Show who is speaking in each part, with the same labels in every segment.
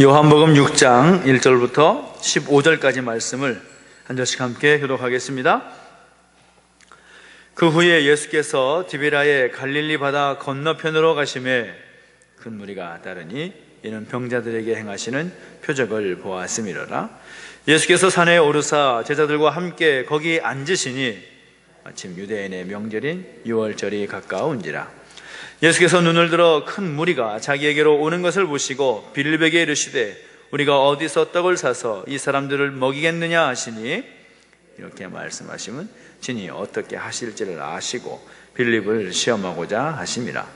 Speaker 1: 요한복음 6장 1절부터 15절까지 말씀을 한 절씩 함께 교독하겠습니다. 그 후에 예수께서 디베라의 갈릴리 바다 건너편으로 가심에 큰 무리가 따르니 이는 병자들에게 행하시는 표적을 보았음이로라. 예수께서 산에 오르사 제자들과 함께 거기 앉으시니 마침 유대인의 명절인 유월절이 가까운지라. 예수께서 눈을 들어 큰 무리가 자기에게로 오는 것을 보시고 빌립에게 이르시되 우리가 어디서 떡을 사서 이 사람들을 먹이겠느냐? 하시니 이렇게 말씀하시면 진이 어떻게 하실지를 아시고 빌립을 시험하고자 하심이라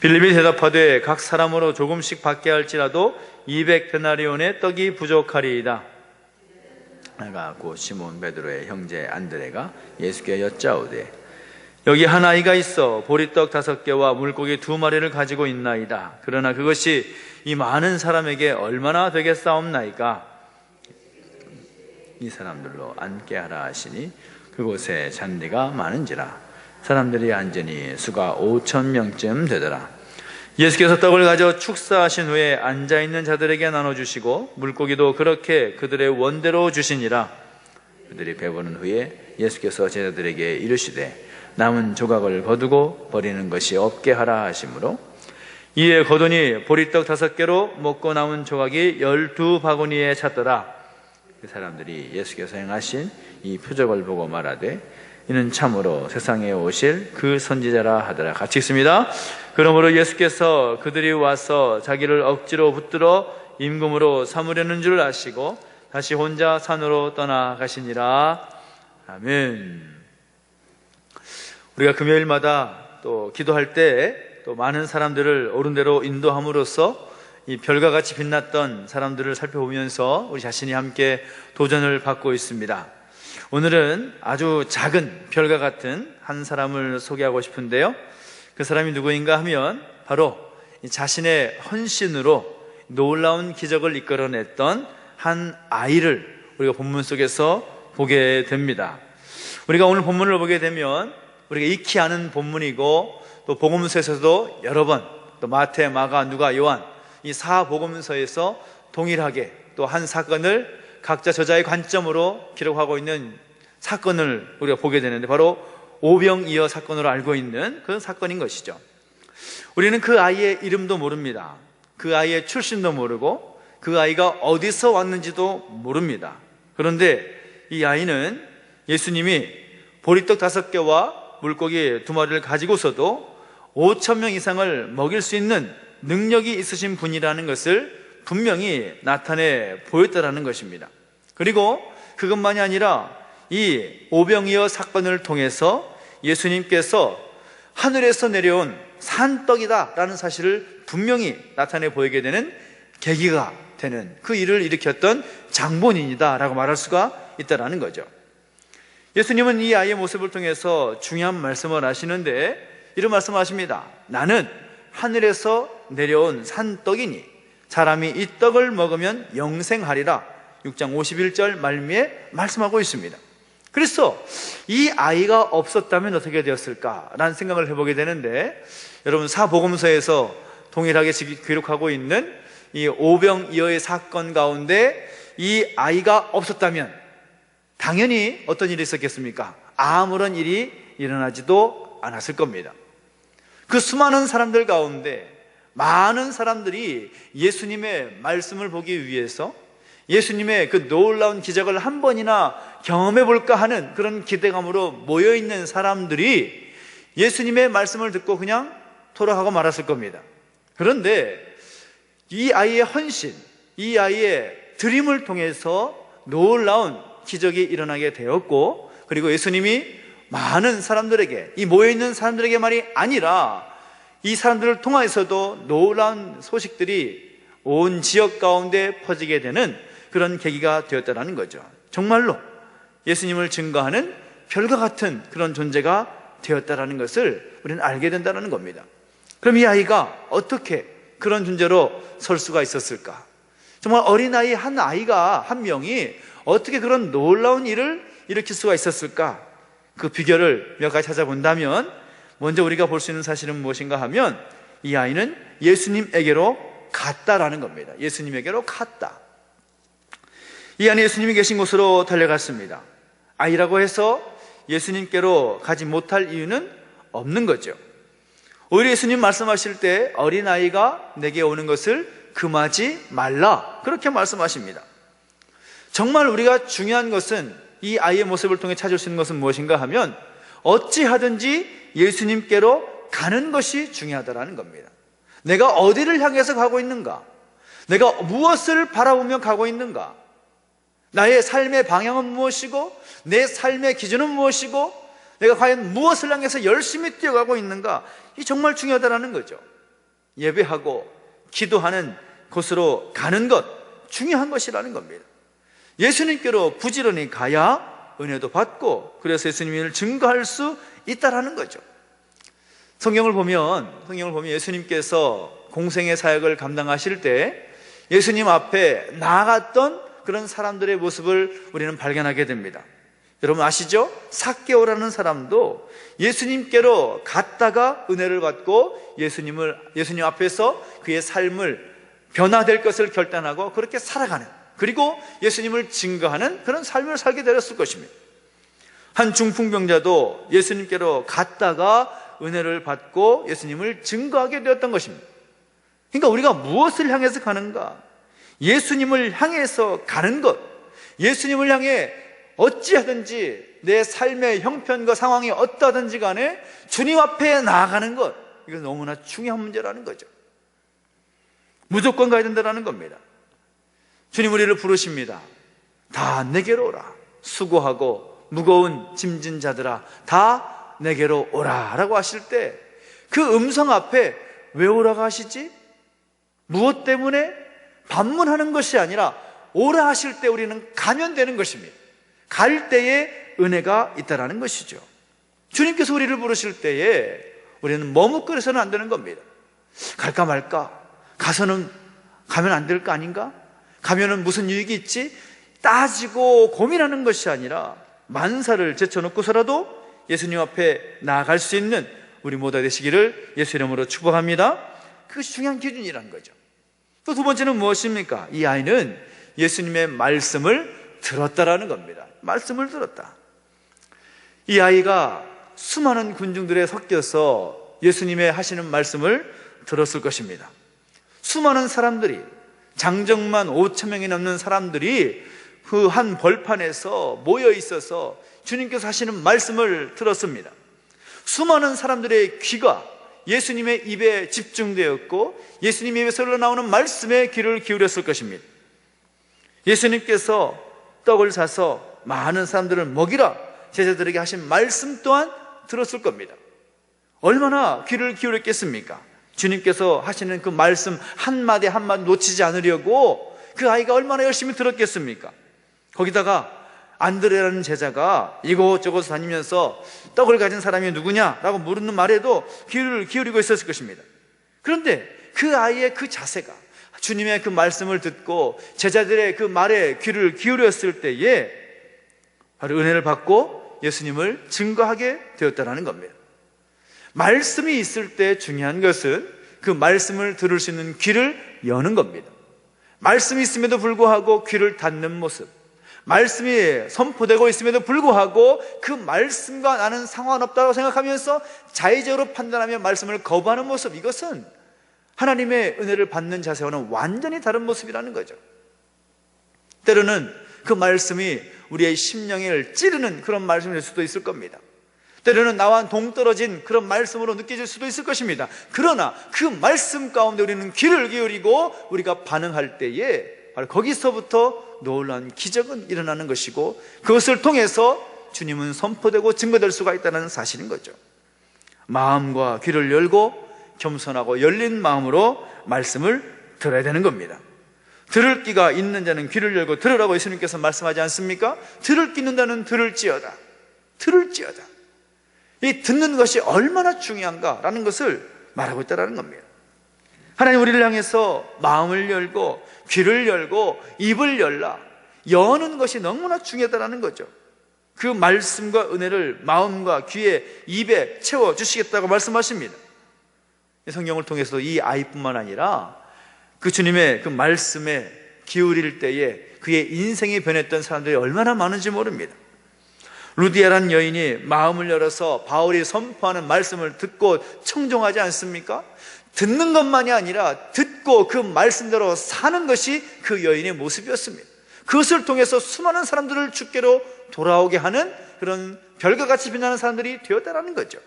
Speaker 1: 빌립이 대답하되 각 사람으로 조금씩 받게 할지라도 200데나리온의 떡이 부족하리이다. 내가 곧 시몬 베드로의 형제 안드레가 예수께 여짜오되 여기 한 아이가 있어 보리떡 다섯 개와 물고기 두 마리를 가지고 있나이다. 그러나 그것이 이 많은 사람에게 얼마나 되겠사옵나이까? 이 사람들로 앉게 하라 하시니 그곳에 잔디가 많은지라 사람들이 앉으니 수가 오천 명쯤 되더라. 예수께서 떡을 가져 축사하신 후에 앉아 있는 자들에게 나눠 주시고 물고기도 그렇게 그들의 원대로 주시니라. 그들이 배부른 후에 예수께서 제자들에게 이르시되 남은 조각을 거두고 버리는 것이 없게 하라 하시므로 이에 거두니 보리떡 다섯 개로 먹고 남은 조각이 열두 바구니에 찼더라. 그 사람들이 예수께서 행하신 이 표적을 보고 말하되 이는 참으로 세상에 오실 그 선지자라 하더라. 같이 읽습니다. 그러므로 예수께서 그들이 와서 자기를 억지로 붙들어 임금으로 삼으려는 줄 아시고 다시 혼자 산으로 떠나가시니라. 아멘 우리가 금요일마다 또 기도할 때 또 많은 사람들을 옳은대로 인도함으로써 이 별과 같이 빛났던 사람들을 살펴보면서 우리 자신이 함께 도전을 받고 있습니다. 오늘은 아주 작은 별과 같은 한 사람을 소개하고 싶은데요. 그 사람이 누구인가 하면 바로 자신의 헌신으로 놀라운 기적을 이끌어냈던 한 아이를 우리가 본문 속에서 보게 됩니다. 우리가 오늘 본문을 보게 되면 우리가 익히 아는 본문이고 또 복음서에서도 여러 번 또 마태, 마가, 누가, 요한 이 사 복음서에서 동일하게 또 한 사건을 각자 저자의 관점으로 기록하고 있는 사건을 우리가 보게 되는데 바로 오병이어 사건으로 알고 있는 그런 사건인 것이죠. 우리는 그 아이의 이름도 모릅니다. 그 아이의 출신도 모르고 그 아이가 어디서 왔는지도 모릅니다. 그런데 이 아이는 예수님이 보리떡 다섯 개와 물고기 두 마리를 가지고서도 5천 명 이상을 먹일 수 있는 능력이 있으신 분이라는 것을 분명히 나타내 보였다라는 것입니다. 그리고 그것만이 아니라 이 오병이어 사건을 통해서 예수님께서 하늘에서 내려온 산떡이다라는 사실을 분명히 나타내 보이게 되는 계기가 되는 그 일을 일으켰던 장본인이다라고 말할 수가 있다라는 거죠. 예수님은 이 아이의 모습을 통해서 중요한 말씀을 하시는데 이런 말씀을 하십니다. 나는 하늘에서 내려온 산떡이니 사람이 이 떡을 먹으면 영생하리라. 6장 51절 말미에 말씀하고 있습니다. 그래서 이 아이가 없었다면 어떻게 되었을까라는 생각을 해보게 되는데 여러분 사복음서에서 동일하게 기록하고 있는 이 오병이어의 사건 가운데 이 아이가 없었다면 당연히 어떤 일이 있었겠습니까? 아무런 일이 일어나지도 않았을 겁니다. 그 수많은 사람들 가운데 많은 사람들이 예수님의 말씀을 보기 위해서 예수님의 그 놀라운 기적을 한 번이나 경험해 볼까 하는 그런 기대감으로 모여 있는 사람들이 예수님의 말씀을 듣고 그냥 돌아가고 말았을 겁니다. 그런데 이 아이의 헌신, 이 아이의 드림을 통해서 놀라운 기적이 일어나게 되었고 그리고 예수님이 많은 사람들에게 이 모여있는 사람들에게 말이 아니라 이 사람들을 통하여서도 놀라운 소식들이 온 지역 가운데 퍼지게 되는 그런 계기가 되었다는 거죠. 정말로 예수님을 증거하는 별과 같은 그런 존재가 되었다라는 것을 우리는 알게 된다는 겁니다. 그럼 이 아이가 어떻게 그런 존재로 설 수가 있었을까? 정말 어린아이 한 아이가 한 명이 어떻게 그런 놀라운 일을 일으킬 수가 있었을까? 그 비결을 몇 가지 찾아본다면 먼저 우리가 볼 수 있는 사실은 무엇인가 하면 이 아이는 예수님에게로 갔다라는 겁니다. 예수님에게로 갔다. 이 안에 예수님이 계신 곳으로 달려갔습니다. 아이라고 해서 예수님께로 가지 못할 이유는 없는 거죠. 오히려 예수님 말씀하실 때 어린아이가 내게 오는 것을 금하지 말라. 그렇게 말씀하십니다. 정말 우리가 중요한 것은 이 아이의 모습을 통해 찾을 수 있는 것은 무엇인가 하면 어찌하든지 예수님께로 가는 것이 중요하다라는 겁니다. 내가 어디를 향해서 가고 있는가? 내가 무엇을 바라보며 가고 있는가? 나의 삶의 방향은 무엇이고 내 삶의 기준은 무엇이고 내가 과연 무엇을 향해서 열심히 뛰어가고 있는가? 이 정말 중요하다라는 거죠. 예배하고 기도하는 곳으로 가는 것 중요한 것이라는 겁니다. 예수님께로 부지런히 가야 은혜도 받고 그래서 예수님을 증거할 수 있다라는 거죠. 성경을 보면 성경을 보면 예수님께서 공생의 사역을 감당하실 때 예수님 앞에 나아갔던 그런 사람들의 모습을 우리는 발견하게 됩니다. 여러분 아시죠? 사개오라는 사람도 예수님께로 갔다가 은혜를 받고 예수님을 예수님 앞에서 그의 삶을 변화될 것을 결단하고 그렇게 살아가는 그리고 예수님을 증거하는 그런 삶을 살게 되었을 것입니다. 한 중풍병자도 예수님께로 갔다가 은혜를 받고 예수님을 증거하게 되었던 것입니다. 그러니까 우리가 무엇을 향해서 가는가? 예수님을 향해서 가는 것, 예수님을 향해 어찌하든지 내 삶의 형편과 상황이 어떠하든지 간에 주님 앞에 나아가는 것, 이건 너무나 중요한 문제라는 거죠. 무조건 가야 된다는 겁니다. 주님 우리를 부르십니다. 다 내게로 오라. 수고하고 무거운 짐진 자들아, 다 내게로 오라. 라고 하실 때 그 음성 앞에 왜 오라고 하시지? 무엇 때문에? 반문하는 것이 아니라 오라 하실 때 우리는 가면 되는 것입니다. 갈 때에 은혜가 있다라는 것이죠. 주님께서 우리를 부르실 때에 우리는 머뭇거려서는 안 되는 겁니다. 갈까 말까? 가서는 가면 안 될 거 아닌가? 가면은 무슨 유익이 있지? 따지고 고민하는 것이 아니라 만사를 제쳐놓고서라도 예수님 앞에 나아갈 수 있는 우리 모두 되시기를 예수 이름으로 축복합니다. 그것이 중요한 기준이라는 거죠. 또 두 번째는 무엇입니까? 이 아이는 예수님의 말씀을 들었다라는 겁니다. 말씀을 들었다. 이 아이가 수많은 군중들에 섞여서 예수님의 하시는 말씀을 들었을 것입니다. 수많은 사람들이 장정만 5천 명이 넘는 사람들이 그 한 벌판에서 모여 있어서 주님께서 하시는 말씀을 들었습니다. 수많은 사람들의 귀가 예수님의 입에 집중되었고 예수님 입에서 흘러나오는 말씀에 귀를 기울였을 것입니다. 예수님께서 떡을 사서 많은 사람들을 먹이라 제자들에게 하신 말씀 또한 들었을 겁니다. 얼마나 귀를 기울였겠습니까? 주님께서 하시는 그 말씀 한마디 한마디 놓치지 않으려고 그 아이가 얼마나 열심히 들었겠습니까? 거기다가 안드레라는 제자가 이곳저곳 다니면서 떡을 가진 사람이 누구냐라고 물는 말에도 귀를 기울이고 있었을 것입니다. 그런데 그 아이의 그 자세가 주님의 그 말씀을 듣고 제자들의 그 말에 귀를 기울였을 때에 바로 은혜를 받고 예수님을 증거하게 되었다는 겁니다. 말씀이 있을 때 중요한 것은 그 말씀을 들을 수 있는 귀를 여는 겁니다. 말씀이 있음에도 불구하고 귀를 닫는 모습. 말씀이 선포되고 있음에도 불구하고 그 말씀과 나는 상관없다고 생각하면서 자의적으로 판단하며 말씀을 거부하는 모습. 이것은 하나님의 은혜를 받는 자세와는 완전히 다른 모습이라는 거죠. 때로는 그 말씀이 우리의 심령을 찌르는 그런 말씀이 될 수도 있을 겁니다. 때로는 나와 동떨어진 그런 말씀으로 느껴질 수도 있을 것입니다. 그러나 그 말씀 가운데 우리는 귀를 기울이고 우리가 반응할 때에 바로 거기서부터 놀라운 기적은 일어나는 것이고 그것을 통해서 주님은 선포되고 증거될 수가 있다는 사실인 거죠. 마음과 귀를 열고 겸손하고 열린 마음으로 말씀을 들어야 되는 겁니다. 들을 끼가 있는 자는 귀를 열고 들으라고 예수님께서 말씀하지 않습니까? 들을 끼는 자는 들을지어다. 들을지어다. 이 듣는 것이 얼마나 중요한가라는 것을 말하고 있다는 겁니다. 하나님 우리를 향해서 마음을 열고 귀를 열고 입을 열라. 여는 것이 너무나 중요하다는 거죠. 그 말씀과 은혜를 마음과 귀에 입에 채워 주시겠다고 말씀하십니다. 성경을 통해서 이 아이뿐만 아니라 그 주님의 그 말씀에 기울일 때에 그의 인생이 변했던 사람들이 얼마나 많은지 모릅니다. 루디아란 여인이 마음을 열어서 바울이 선포하는 말씀을 듣고 청종하지 않습니까? 듣는 것만이 아니라 듣고 그 말씀대로 사는 것이 그 여인의 모습이었습니다. 그것을 통해서 수많은 사람들을 주께로 돌아오게 하는 그런 별과 같이 빛나는 사람들이 되었다라는 거죠.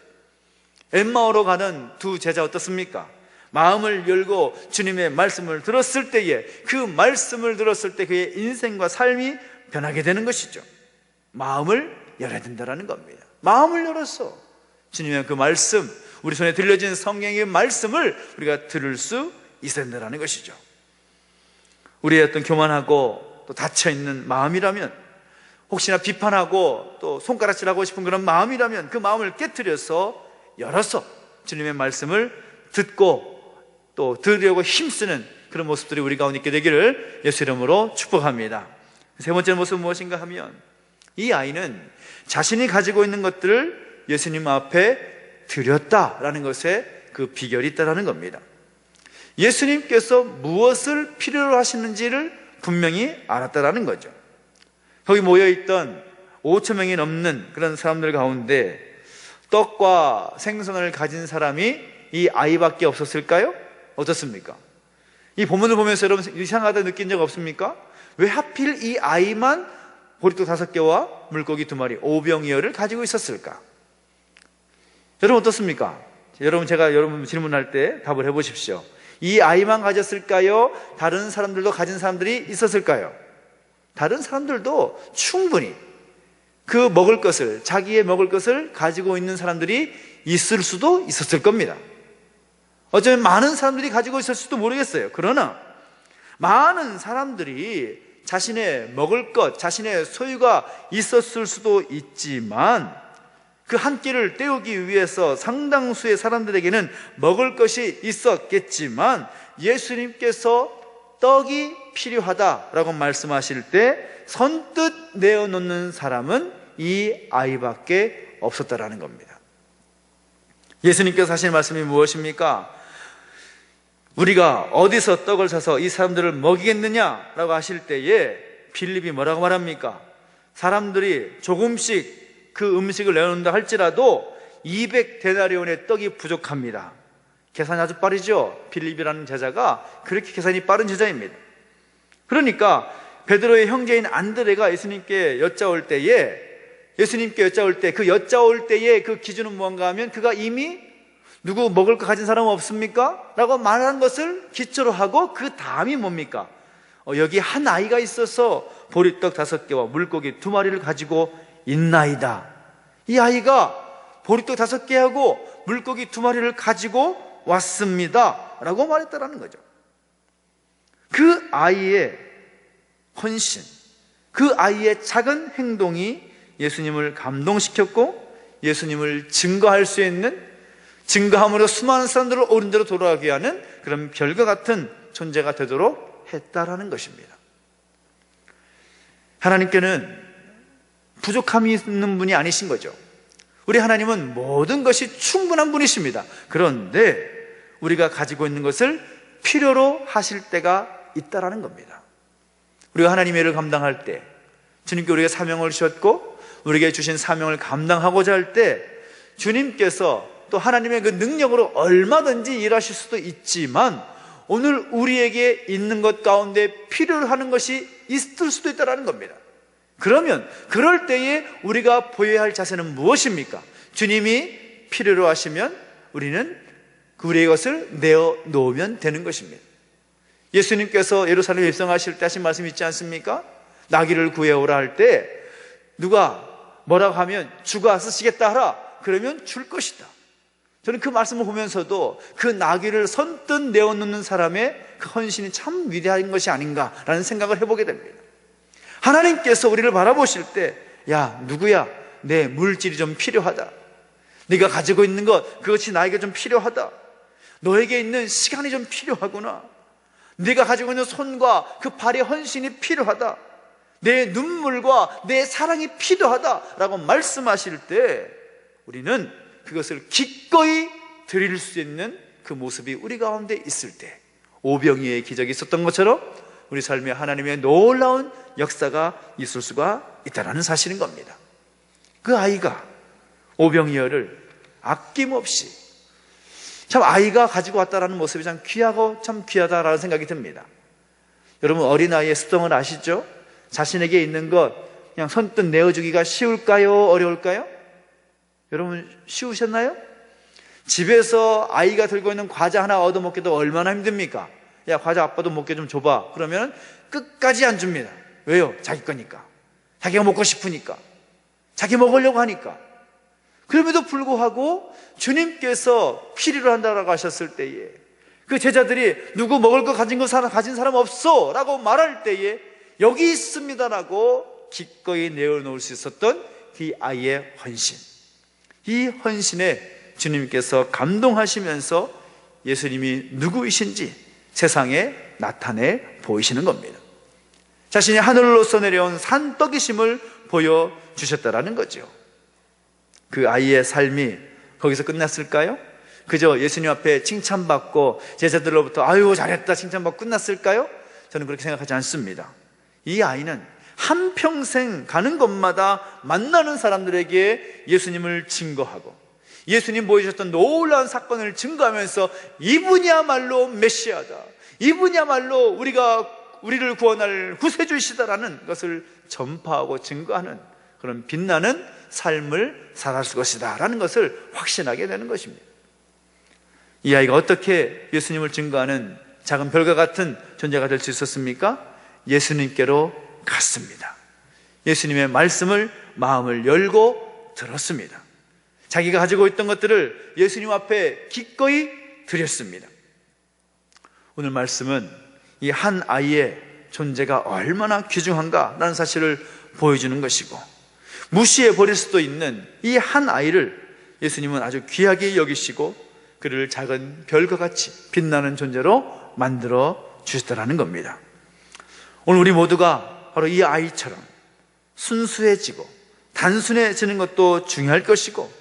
Speaker 1: 엠마오로 가는 두 제자 어떻습니까? 마음을 열고 주님의 말씀을 들었을 때에 그 말씀을 들었을 때 그의 인생과 삶이 변하게 되는 것이죠. 마음을 열어야 된다는 겁니다. 마음을 열어서 주님의 그 말씀, 우리 손에 들려진 성경의 말씀을 우리가 들을 수 있어야 된다는 것이죠. 우리의 어떤 교만하고 또 닫혀있는 마음이라면 혹시나 비판하고 또 손가락질하고 싶은 그런 마음이라면 그 마음을 깨뜨려서 열어서 주님의 말씀을 듣고 또 들으려고 힘쓰는 그런 모습들이 우리 가운데 있게 되기를 예수 이름으로 축복합니다. 세 번째 모습은 무엇인가 하면 이 아이는 자신이 가지고 있는 것들을 예수님 앞에 드렸다라는 것에 그 비결이 있다라는 겁니다. 예수님께서 무엇을 필요로 하시는지를 분명히 알았다라는 거죠. 거기 모여있던 5천 명이 넘는 그런 사람들 가운데 떡과 생선을 가진 사람이 이 아이밖에 없었을까요? 어떻습니까? 이 본문을 보면서 여러분 이상하다 느낀 적 없습니까? 왜 하필 이 아이만 보리떡 다섯 개와 물고기 두 마리, 오병이어를 가지고 있었을까? 여러분 어떻습니까? 여러분 제가 여러분 질문할 때 답을 해보십시오. 이 아이만 가졌을까요? 다른 사람들도 가진 사람들이 있었을까요? 다른 사람들도 충분히 그 먹을 것을, 자기의 먹을 것을 가지고 있는 사람들이 있을 수도 있었을 겁니다. 어쩌면 많은 사람들이 가지고 있을 수도 모르겠어요. 그러나 많은 사람들이 자신의 먹을 것, 자신의 소유가 있었을 수도 있지만 그 한 끼를 때우기 위해서 상당수의 사람들에게는 먹을 것이 있었겠지만 예수님께서 떡이 필요하다라고 말씀하실 때 선뜻 내어놓는 사람은 이 아이밖에 없었다라는 겁니다. 예수님께서 하신 말씀이 무엇입니까? 우리가 어디서 떡을 사서 이 사람들을 먹이겠느냐라고 하실 때에 빌립이 뭐라고 말합니까? 사람들이 조금씩 그 음식을 내놓는다 할지라도 200데나리온의 떡이 부족합니다. 계산이 아주 빠르죠? 빌립이라는 제자가 그렇게 계산이 빠른 제자입니다. 그러니까 베드로의 형제인 안드레가 예수님께 여짜올 때에 예수님께 여짜올 때 그 여짜올 때에 그 기준은 무언가 하면 그가 이미 누구 먹을 거 가진 사람 없습니까? 라고 말한 것을 기초로 하고 그 다음이 뭡니까? 어, 여기 한 아이가 있어서 보리떡 다섯 개와 물고기 두 마리를 가지고 있나이다. 이 아이가 보리떡 다섯 개하고 물고기 두 마리를 가지고 왔습니다. 라고 말했다라는 거죠. 그 아이의 헌신, 그 아이의 작은 행동이 예수님을 감동시켰고 예수님을 증거할 수 있는 증거함으로 수많은 사람들을 옳은 대로 돌아가게 하는 그런 별과 같은 존재가 되도록 했다라는 것입니다. 하나님께는 부족함이 있는 분이 아니신 거죠. 우리 하나님은 모든 것이 충분한 분이십니다. 그런데 우리가 가지고 있는 것을 필요로 하실 때가 있다라는 겁니다. 우리가 하나님의 일을 감당할 때 주님께 우리가 사명을 주셨고 우리에게 주신 사명을 감당하고자 할 때 주님께서 또 하나님의 그 능력으로 얼마든지 일하실 수도 있지만 오늘 우리에게 있는 것 가운데 필요로 하는 것이 있을 수도 있다는 겁니다. 그러면 그럴 때에 우리가 보여야 할 자세는 무엇입니까? 주님이 필요로 하시면 우리는 그 우리의 것을 내어 놓으면 되는 것입니다. 예수님께서 예루살렘 입성하실 때 하신 말씀 있지 않습니까? 나귀를 구해오라 할 때 누가 뭐라고 하면 주가 쓰시겠다 하라 그러면 줄 것이다. 저는 그 말씀을 보면서도 그 나귀를 선뜻 내어놓는 사람의 그 헌신이 참 위대한 것이 아닌가라는 생각을 해보게 됩니다. 하나님께서 우리를 바라보실 때, 야, 누구야? 내 물질이 좀 필요하다. 네가 가지고 있는 것, 그것이 나에게 좀 필요하다. 너에게 있는 시간이 좀 필요하구나. 네가 가지고 있는 손과 그 발의 헌신이 필요하다. 내 눈물과 내 사랑이 필요하다라고 말씀하실 때 우리는 그것을 기꺼이 드릴 수 있는 그 모습이 우리 가운데 있을 때 오병이의 기적이 있었던 것처럼 우리 삶에 하나님의 놀라운 역사가 있을 수가 있다는 사실인 겁니다. 그 아이가 오병이어를 아낌없이 참 아이가 가지고 왔다라는 모습이 참 귀하고 참 귀하다라는 생각이 듭니다. 여러분 어린아이의 습성을 아시죠? 자신에게 있는 것 그냥 선뜻 내어주기가 쉬울까요? 어려울까요? 여러분 쉬우셨나요? 집에서 아이가 들고 있는 과자 하나 얻어먹기도 얼마나 힘듭니까? 야 과자 아빠도 먹게 좀 줘봐 그러면 끝까지 안 줍니다 왜요? 자기 거니까 자기가 먹고 싶으니까 자기 먹으려고 하니까 그럼에도 불구하고 주님께서 필요로 한다라고 하셨을 때에 그 제자들이 누구 먹을 거 가진 거 사람 가진 사람 없어 라고 말할 때에 여기 있습니다라고 기꺼이 내어놓을 수 있었던 이 아이의 헌신 이 헌신에 주님께서 감동하시면서 예수님이 누구이신지 세상에 나타내 보이시는 겁니다. 자신이 하늘로서 내려온 산떡이심을 보여주셨다라는 거죠. 그 아이의 삶이 거기서 끝났을까요? 그저 예수님 앞에 칭찬받고 제자들로부터 아유 잘했다 칭찬받고 끝났을까요? 저는 그렇게 생각하지 않습니다. 이 아이는 한평생 가는 곳마다 만나는 사람들에게 예수님을 증거하고 예수님 보여주셨던 놀라운 사건을 증거하면서 이분이야말로 메시아다. 이분이야말로 우리가 우리를 구원할 구세주이시다라는 것을 전파하고 증거하는 그런 빛나는 삶을 살았을 것이다 라는 것을 확신하게 되는 것입니다. 이 아이가 어떻게 예수님을 증거하는 작은 별과 같은 존재가 될 수 있었습니까? 예수님께로 갔습니다. 예수님의 말씀을 마음을 열고 들었습니다. 자기가 가지고 있던 것들을 예수님 앞에 기꺼이 드렸습니다. 오늘 말씀은 이 한 아이의 존재가 얼마나 귀중한가라는 사실을 보여주는 것이고 무시해 버릴 수도 있는 이 한 아이를 예수님은 아주 귀하게 여기시고 그를 작은 별과 같이 빛나는 존재로 만들어 주셨다라는 겁니다. 오늘 우리 모두가 바로 이 아이처럼 순수해지고 단순해지는 것도 중요할 것이고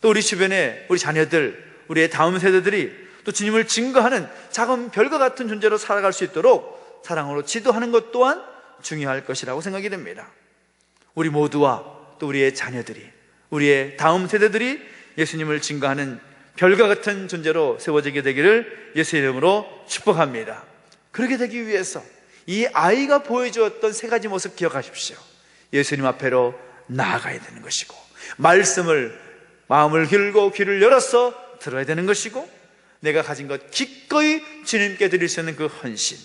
Speaker 1: 또 우리 주변에 우리 자녀들, 우리의 다음 세대들이 또 주님을 증거하는 작은 별과 같은 존재로 살아갈 수 있도록 사랑으로 지도하는 것 또한 중요할 것이라고 생각이 됩니다. 우리 모두와 또 우리의 자녀들이, 우리의 다음 세대들이 예수님을 증거하는 별과 같은 존재로 세워지게 되기를 예수 이름으로 축복합니다. 그렇게 되기 위해서 이 아이가 보여주었던 세 가지 모습 기억하십시오. 예수님 앞에로 나아가야 되는 것이고, 말씀을 마음을 길고 귀를 열어서 들어야 되는 것이고, 내가 가진 것 기꺼이 주님께 드릴 수 있는 그 헌신,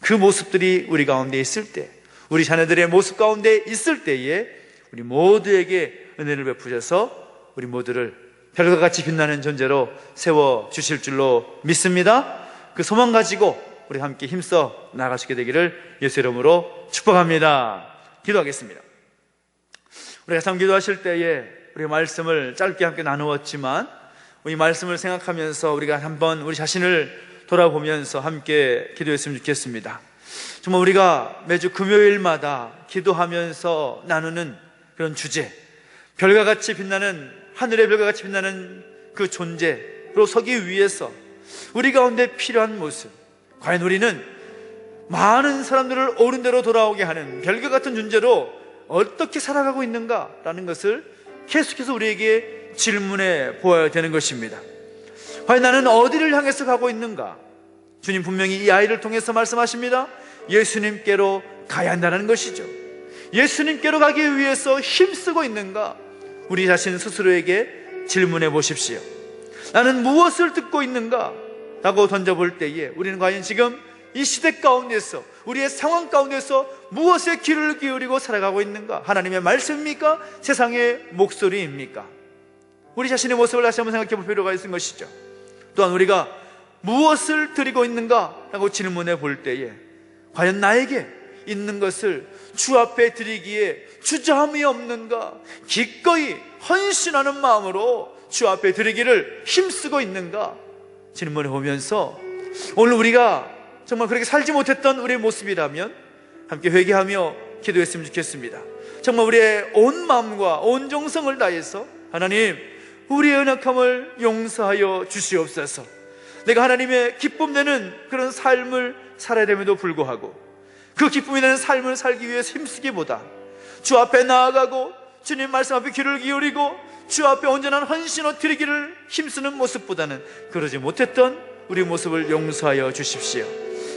Speaker 1: 그 모습들이 우리 가운데 있을 때, 우리 자녀들의 모습 가운데 있을 때에 우리 모두에게 은혜를 베푸셔서 우리 모두를 별과 같이 빛나는 존재로 세워 주실 줄로 믿습니다. 그 소망 가지고 우리 함께 힘써 있게 되기를 예수 이름으로 축복합니다. 기도하겠습니다. 우리가 참 기도하실 때에 우리 말씀을 짧게 함께 나누었지만 이 말씀을 생각하면서 우리가 한번 우리 자신을 돌아보면서 함께 기도했으면 좋겠습니다. 정말 우리가 매주 금요일마다 기도하면서 나누는 그런 주제, 별과 같이 빛나는 하늘의 별과 같이 빛나는 그 존재로 서기 위해서 우리 가운데 필요한 모습. 과연 우리는 많은 사람들을 옳은 대로 돌아오게 하는 별과 같은 존재로 어떻게 살아가고 있는가라는 것을 계속해서 우리에게 질문해 보아야 되는 것입니다. 과연 나는 어디를 향해서 가고 있는가? 주님 분명히 이 아이를 통해서 말씀하십니다. 예수님께로 가야 한다는 것이죠. 예수님께로 가기 위해서 힘쓰고 있는가? 우리 자신 스스로에게 질문해 보십시오. 나는 무엇을 듣고 있는가? 라고 던져볼 때에 우리는 과연 지금 이 시대 가운데서 우리의 상황 가운데서 무엇에 귀를 기울이고 살아가고 있는가? 하나님의 말씀입니까? 세상의 목소리입니까? 우리 자신의 모습을 다시 한번 생각해 볼 필요가 있는 것이죠. 또한 우리가 무엇을 드리고 있는가? 라고 질문해 볼 때에 과연 나에게 있는 것을 주 앞에 드리기에 주저함이 없는가? 기꺼이 헌신하는 마음으로 주 앞에 드리기를 힘쓰고 있는가? 질문해 보면서 오늘 우리가 정말 그렇게 살지 못했던 우리의 모습이라면 함께 회개하며 기도했으면 좋겠습니다. 정말 우리의 온 마음과 온 정성을 다해서 하나님 우리의 연약함을 용서하여 주시옵소서. 내가 하나님의 기쁨 내는 그런 삶을 살아야 됨에도 불구하고 그 기쁨이 되는 삶을 살기 위해서 힘쓰기보다 주 앞에 나아가고 주님 말씀 앞에 귀를 기울이고 주 앞에 온전한 헌신을 드리기를 힘쓰는 모습보다는 그러지 못했던 우리 모습을 용서하여 주십시오.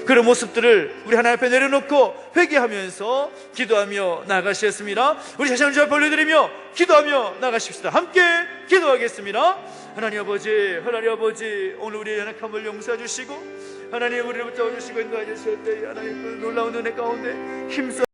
Speaker 1: 그런 모습들을 우리 하나님 앞에 내려놓고 회개하면서 기도하며 나가시겠습니다. 우리 자신을 주 앞에 올려드리며 기도하며 나가십시다. 함께 기도하겠습니다. 하나님 아버지, 하나님 아버지, 오늘 우리의 연약함을 용서해 주시고 하나님 우리를 붙잡아 주시고 인도해 주실 때 하나님 그 놀라운 은혜 가운데 힘써